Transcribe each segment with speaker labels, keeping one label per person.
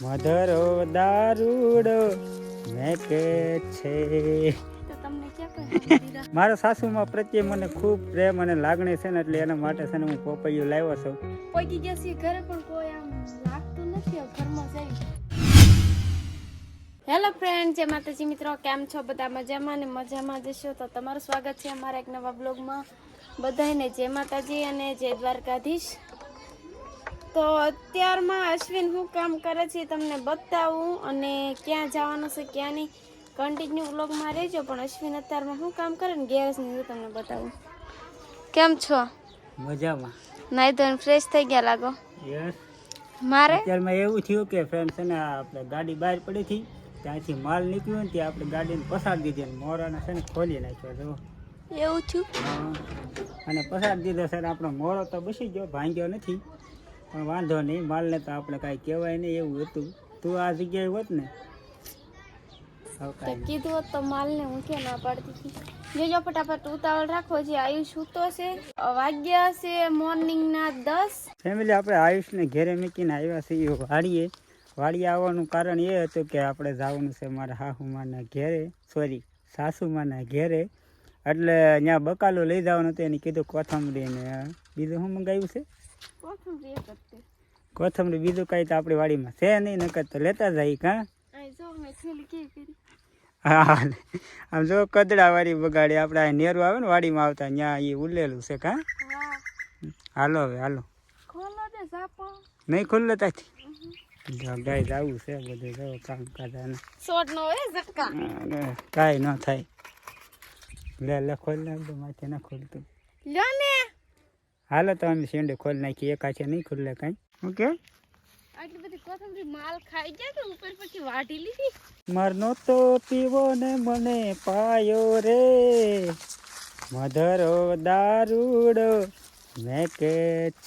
Speaker 1: મધરો દારૂડો મેં કે છે મારા સાસુમાં પ્રત્યે મને ખૂબ પ્રેમ અને લાગણી છે ને એટલે એના માટે છે ને હું પોપૈયું લાવ્યો છું.
Speaker 2: પગી ગયા છે ઘરે પણ કોઈ આમ લાગતું નથી ઘરમાં જઈ હેલો ફ્રેન્ડ જે માતાજી મિત્રો કેમ છો? બધા મજામાં ને મજામાં જશો તો તમારું સ્વાગત છે અમારા એક નવા બ્લોગમાં બધાને જય માતાજી અને જય દ્વારકાધીશ. તો અત્યારમાં અશ્વિન હું કામ કરે છે તમને બતાવું અને ક્યાં જવાનું છે ક્યાં નહીં કન્ટિન્યુ બ્લોગમાં રહેજો પણ અશ્વિન અત્યારમાં શું કામ કરે ને ગેરેજની હું તમને બતાવું. કેમ છો?
Speaker 1: મજામાં.
Speaker 2: નાઈ ધોઈને ફ્રેશ થઈ ગયા લાગો?
Speaker 1: યસ
Speaker 2: મારે?
Speaker 1: અત્યારમાં એવું થયું કે ફ્રેન્ડ છે ને આપણે ગાડી બહાર પડી હતી ત્યાંથી માલ નીકળ્યો ને ત્યાં આપણે ગાડીને પસાર દીધી અને મોરાને છે ને ખોલી નાખ્યો જો
Speaker 2: એવું થયું?
Speaker 1: હા. અને પસાર દીધો સર આપણો મોરો તો બસી ગયો ભાંગ્યો નથી. પણ વાંધો નહીં માલને તો આપણે કાંઈ કહેવાય નહીં એવું હતું. તું આ જગ્યાએ હોત ને
Speaker 2: કીધું હોત તો માલને હું કે ના પાડતી હતી? જોજો ફટાફટ ઉતાવળ રાખો જે આયુષ સૂતો છે. વાગ્યા છે મોર્નિંગના દસ.
Speaker 1: ફેમિલી આપણે આયુષને ઘેરે મૂકીને આવ્યા છીએ વાડીએ. વાડીએ આવવાનું કારણ એ હતું કે આપણે જવાનું છે મારા હાહુમાના ઘેરે સોરી સાસુમાના ઘેરે. એટલે ત્યાં બકાલો લઈ જવાનું હતું એને કીધું કોથમરી ને બીજું શું મંગાવ્યું છે?
Speaker 2: કોથમરી
Speaker 1: બીજું કાંઈ તો આપણી વાડીમાં છે નહીં નકર તો લેતા જાય કાં હા આમ જો કદડા વાળી બગાડી આપણે આ નેરું આવે ને વાડીમાં આવતા ત્યાં એ ઉલેલું છે કાં? હાલો હવે હાલો. નહીં ખુલ્લે ત્યાંથી ગાય જવું છે બધું જો કામ કાઢાને
Speaker 2: શોર્ટ નો હોય ઝટકા
Speaker 1: કાંઈ ન થાય. લે લે ખોલ ને માથે ના ખોલતું.
Speaker 2: લ્યો ને.
Speaker 1: હાલો તો અમે શેંડે ખોલ નાખી એક આછે નહીં ખુલ્લે કાંઈ. ઓકે
Speaker 2: આટલી બધી કોથમરી માલ ખાઈ ગયા કે ઉપર પછી વાટી લીધી?
Speaker 1: મરનો તો પીવો ને મને પાયો રે. મધરો દારૂડો મેં કે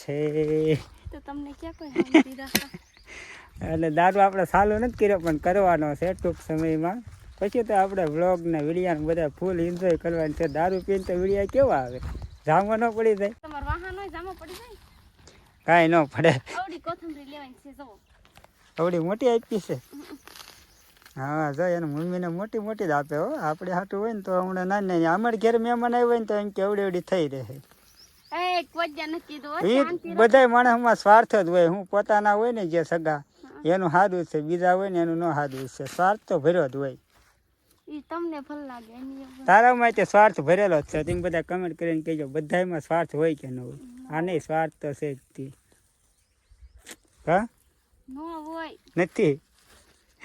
Speaker 1: છે.
Speaker 2: તો તમને ક્યાં કોઈ હામ
Speaker 1: એટલે દારૂ આપણે સાલો નથી કર્યો પણ કરવાનો છે ટૂંક સમયમાં. પછી તો આપણે વ્લોગ ને વિડીયા બધા ફૂલ એન્જોય કરવાની છે. દારૂ પીને તો વિડીયા કેવા આવે? જામવા ન પડી જાય. કાંઈ ન પડે.
Speaker 2: આવડી
Speaker 1: મોટી આપી છે. હા જો એને મમ્મીને મોટી મોટી જ આપે હો. આપણે હાટું હોય ને તો હમણાં નાની નાની અમારે ઘેર મહેમાન આવ્યો હોય ને તો એમ કે એવડી એવડી થઈ રહે. બધાય માણસમાં સ્વાર્થ જ હોય. હું પોતાના હોય ને જે સગા એનું સાદું છે બીજા હોય ને એનું ન સાદું છે. સ્વાર્થ તો ભર્યો જ હોય.
Speaker 2: તમને લાગે ઉપર.
Speaker 1: તે સ્વાર્થ ભરેલો છે. તમે બધા કમેન્ટ કરીને કહેજો બધાયમાં સ્વાર્થ હોય કે ન હોય? આ નહીં સ્વાર્થ તો છે જ તે. હા?
Speaker 2: નો હોય.
Speaker 1: નથી?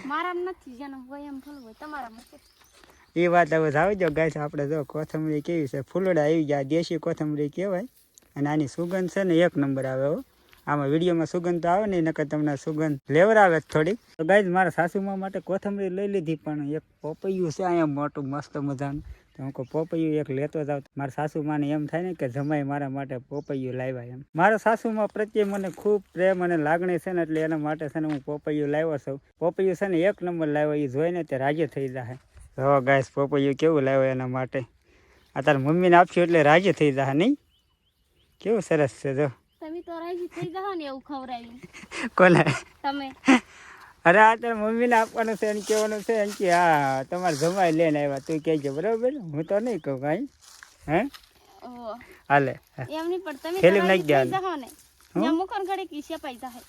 Speaker 2: મારામાં નથી જેનો હોય એમ ભલ હોય તમારામાં
Speaker 1: એ વાત હવે આવજો ગાય આપણે જો કોથમરી કેવી છે. ફૂલડા આવી ગયા દેશી કોથમરી કહેવાય. અને આની સુગંધ છે ને એક નંબર આવે હો. આમાં વિડીયોમાં સુગંધ તો આવે નહીં નકર તમને સુગંધ લેવરાવે જ થોડીક. તો ગાય મારા સાસુમા માટે કોથમરી લઈ લીધી, પણ એક પોપૈયું છે અહીંયા મોટું, મસ્ત મજાનું. તો હું કહું, પોપૈયું એક લેતો જાવ. મારા સાસુમાને એમ થાય ને કે જમાઈ મારા માટે પોપૈયું લાવ્યા એમ. મારા સાસુમાં પ્રત્યે મને ખૂબ પ્રેમ અને લાગણી છે ને એટલે એના માટે છે ને હું પોપૈયું લાવ્યો છું. પોપૈયું છે ને એક નંબર લાવ્યો એ જોઈને તે રાજી થઈ જાય જો ગાઈસ પોપૈયું કેવું લાવ્યો એના માટે? આ તારા મમ્મીને આપશું એટલે રાજી થઈ જાય નહીં? કેવું સરસ છે જો.
Speaker 2: તો રાજી થઈ જાઓ ને એવું ખવડાવ્યું
Speaker 1: કોને?
Speaker 2: તમે.
Speaker 1: અરે આ તારા મમ્મીને આપવાનું છે એને કહેવાનું છે એમ કે હા તમારે જમાઈ લઈને આવ્યા તું કહેજો બરાબર? હું તો નહીં કહું કાંઈ. હે? હાલે.
Speaker 2: એમ નહીં પણ તમે તો
Speaker 1: થેલીમાં
Speaker 2: રાજી
Speaker 1: નાખી
Speaker 2: થઈ ને. ત્યાં મૂકો ને ઘડીક ઈ જાહે.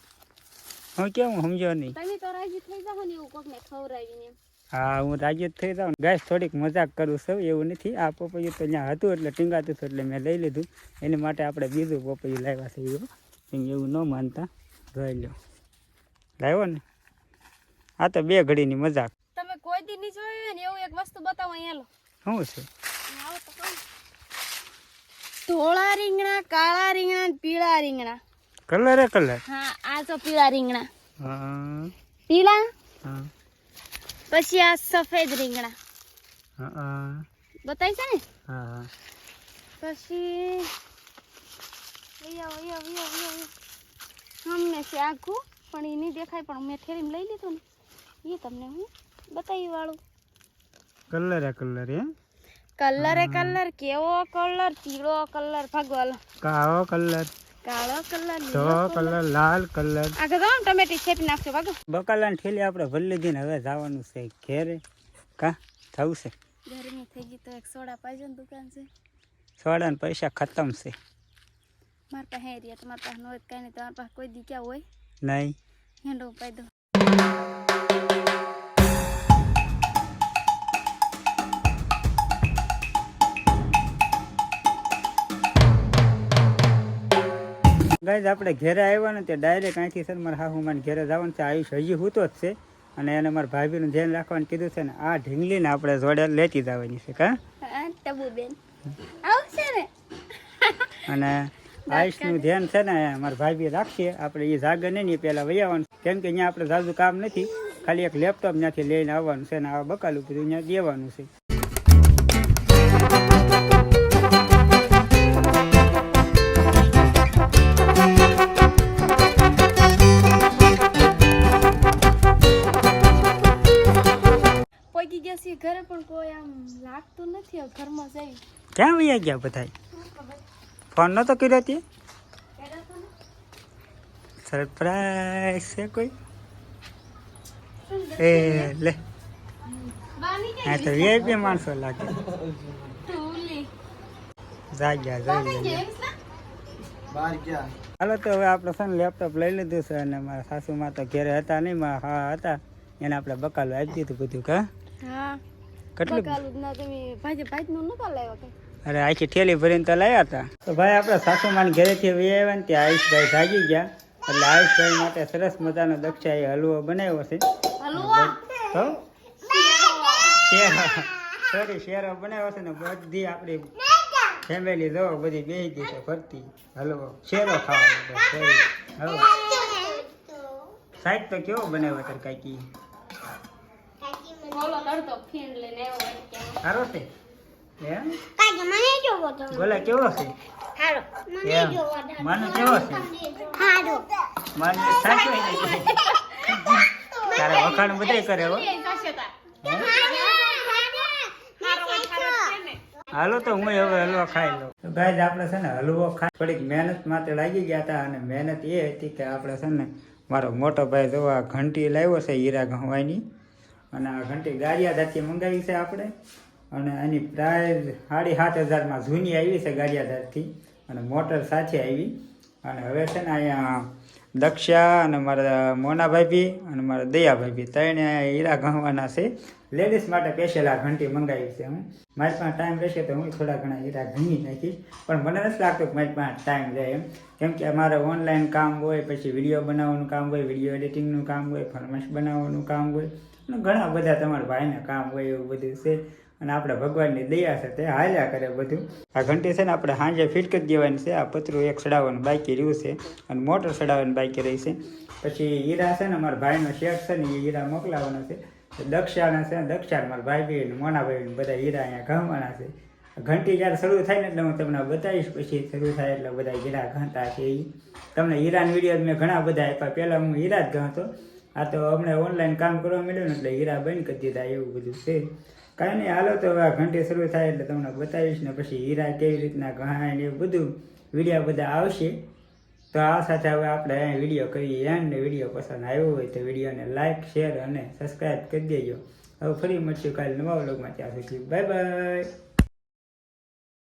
Speaker 1: હું કેવું સમજો નહીં?
Speaker 2: તમે તો રાજી થઈ જાઓ ને એવું કોકને ખવડાવીને
Speaker 1: હા હું રાજી જ થઈ જાઉં. ગેસ થોડીક મજાક કરું છું એવું નથી. આ પપૈયું તો ત્યાં હતું એટલે ટીંગાતું હતું એટલે મેં લઈ લીધું. એની માટે આપણે બીજું પપૈયું લાવ્યા છે એવું એવું ન માનતા. જોઈ લો લાવ્યો ને? આ તો બે ઘડીની મજાક.
Speaker 2: તમે કોઈ દી નહીં જોયું ને એવું એક વસ્તુ બતાવો અહીંયા લો
Speaker 1: શું છે.
Speaker 2: ધોળા રીંગણા કાળા રીંગણા પીળા રીંગણા.
Speaker 1: Colour colour.
Speaker 2: હા આ તો પીળા રીંગણા.
Speaker 1: હા.
Speaker 2: પીળા?
Speaker 1: હા.
Speaker 2: પછી આ સફેદ રીંગણા. બતાવી છે ને પછી વૈયા છે આખું પણ એ નહીં દેખાય પણ મેં થેલીમાં લઈ લીધું ને. એ તમને હું બતાવી વાળું.
Speaker 1: કલર કલર એ
Speaker 2: કલર કલર કેવો કલર પીળો કલર ભગવાન.
Speaker 1: કાળો કલર.
Speaker 2: કાળો કલર
Speaker 1: કલર. લાલ કલર.
Speaker 2: આગળ જાઓ ટમેટી છેપી નાખજો ભાગો.
Speaker 1: બકાલાની ઠેલી આપણે ભરી લીધી ને હવે જવાનું છે ઘેરે. કા? જવું છે?
Speaker 2: ગરમી થઈ ગઈ તો એક સોડા પાઈજો ને દુકાન છે.
Speaker 1: સોડાના પૈસા ખતમ છે.
Speaker 2: મારા પાસે હેરિયા તમારા પાસે ન કાંઈ નહીં. તમારા પાસે કોઈ દી હોય?
Speaker 1: નહીં.
Speaker 2: હેંડો પાઈ દો.
Speaker 1: ગાઈઝ આપણે ઘેરે આવ્યા ને તે ડાયરેક્ટ અહીંથી સર મારા હાહુ માને ઘેરે જવાનું છે. આયુષ હજી હૂતો જ છે અને એને મારા ભાભીનું ધ્યાન રાખવાનું કીધું છે ને આ ઢીંગલીને આપણે જોડે લેતી જવાની છે કા? અને આયુષનું ધ્યાન છે ને મારા ભાભી રાખીએ. આપણે એ જાગે નહીં ને પહેલાં વહી આવવાનું. કેમ કે અહીંયા આપણે જાજુ કામ નથી. ખાલી એક લેપટોપ ત્યાંથી લઈને આવવાનું છે ને આ બકાલું બધું ત્યાં દેવાનું છે.
Speaker 2: છીએ ઘરે પણ કોઈ આમ લાગતું નથી ઘરમાં જઈ.
Speaker 1: ક્યાં વહી ગયા બધા ફોન નતો કર્યો તે? સરપ્રાઈઝ છે કોઈ? એ લે. હા તો વીઆઈપી માણસો લાગે. જાગ્યા જઈ ગયા હાલો તો હવે આપણે છે ને લેપટોપ લઈ લીધું છે અને મારા સાસુમાં તો ઘેરે હતા નહીં મારા હા હતા. એને આપણે બકાલું આપી દીધું બધું કા?
Speaker 2: હા.
Speaker 1: કેટલું?
Speaker 2: બકાલું જ ના તમે ભાજી ભાજી નું લાવ્યા કઈ?
Speaker 1: અરે આખી ઠેલી ભરીને તો લાવ્યા હતા. તો ભાઈ આપણે સાસુમાન ઘરેથી વી આવ્યા ને ત્યાં આયુષભાઈ જાગી ગયા. એટલે આયુષભાઈ માટે સરસ મજાનો દક્ષાએ હલવો બનાવ્યો છે.
Speaker 2: હલવા?
Speaker 1: સોરી શેરો બનાવ્યો છે ને બધી આપણી ફેમિલી જો બધી બેસી ગઈ છે ફરતી. હલવો. શેરો ખાવાનો સોરી હલવો સાઈડ તો કેવો બનાવ્યો તાર કાકી?
Speaker 2: બોલો કરતો ફીણ લઈને આવ્યો હોય ત્યાં.
Speaker 1: છે એમ? બોલે કેવો છે? એમ. મને કેવો છે? મને સાચું તારા વખાણ બધે કરે હો. હાલો તો હું હવે હલવો ખાઈ લઉં. તો ગાય આપણે છે ને હલવો ખાઈ થોડીક મહેનત માટે લાગી ગયા હતા અને મહેનત એ હતી કે આપણે છે ને મારો મોટો ભાઈ જોવા ઘંટી લાવ્યો છે હીરા ગહવાની અને આ ઘંટી ગારિયાધારથી મંગાવી છે આપણે. અને એની પ્રાઇઝ સાડી સાત હજારમાં જૂની આવી છે ગારિયાધારથી અને મોટર સાથે આવી. અને હવે છે ને અહીંયા દક્ષા અને મારા મોના ભાભી અને મારા દયા ભાભી ત્રણે હીરા ગણવાના છે. લેડીઝ માટે સ્પેશિયલ આ ઘંટી મંગાવી છે હું. મારી પાસે ટાઈમ રહેશે તો હું થોડા ઘણા હીરા ઘણી નાખીશ. પણ મને નથી લાગતું કે મારી પાસે ટાઈમ રહે એમ. કેમ કે અમારે ઓનલાઈન કામ હોય, પછી વીડિયો બનાવવાનું કામ હોય વીડિયો એડિટિંગનું કામ હોય ફરમાઈશ બનાવવાનું કામ હોય. અને ઘણા બધા તમારા ભાઈના કામ હોય એવું બધું છે. અને આપણે ભગવાનની દયા છે તે હાલ્યા કરે બધું. આ ઘંટી છે ને આપણે સાંજે ફિટ કરી દેવાની છે. આ પતરું એક સડાવવાનું બાકી રહ્યું છે અને મોટર સડાવવાનું બાકી રહી છે. પછી હીરા છે ને મારા ભાઈનો શેઠ છે ને એ હીરા મોકલાવાનો છે. દક્ષાના છે ને દક્ષા મારા ભાઈ બહેન મોના ભાઈ બધા હીરા અહીંયા ઘામવાના છે. ઘંટી જ્યારે શરૂ થાય ને એટલે હું તમને બતાવીશ પછી શરૂ થાય એટલે બધા હીરા ઘંટા છે એ તમને હીરાના વીડિયો મેં ઘણા બધા આપ્યા. પહેલાં હું હીરા જ ગણતો આ તો હમણાં ઓનલાઈન કામ કરવા મળ્યું ને એટલે હીરા બંધ કરી દીધા એવું બધું છે. કાંઈ નહીં, હાલો તો હવે ઘંટી શરૂ થાય એટલે તમને બતાવીશ ને પછી હીરા કેવી રીતના ઘણા ને બધું વીડિયો બધા આવશે. તો આ સાથે હવે આપણે અહીંયા વીડિયો કરીએ. એન્ડ વીડિયો પસંદ આવ્યો હોય તો વિડીયોને લાઇક શેર અને સબસ્ક્રાઈબ કરી દેજો. હવે ફરી મળશું કાલે નવા વ્લોગમાં. ત્યાં સુધી બાય બાય.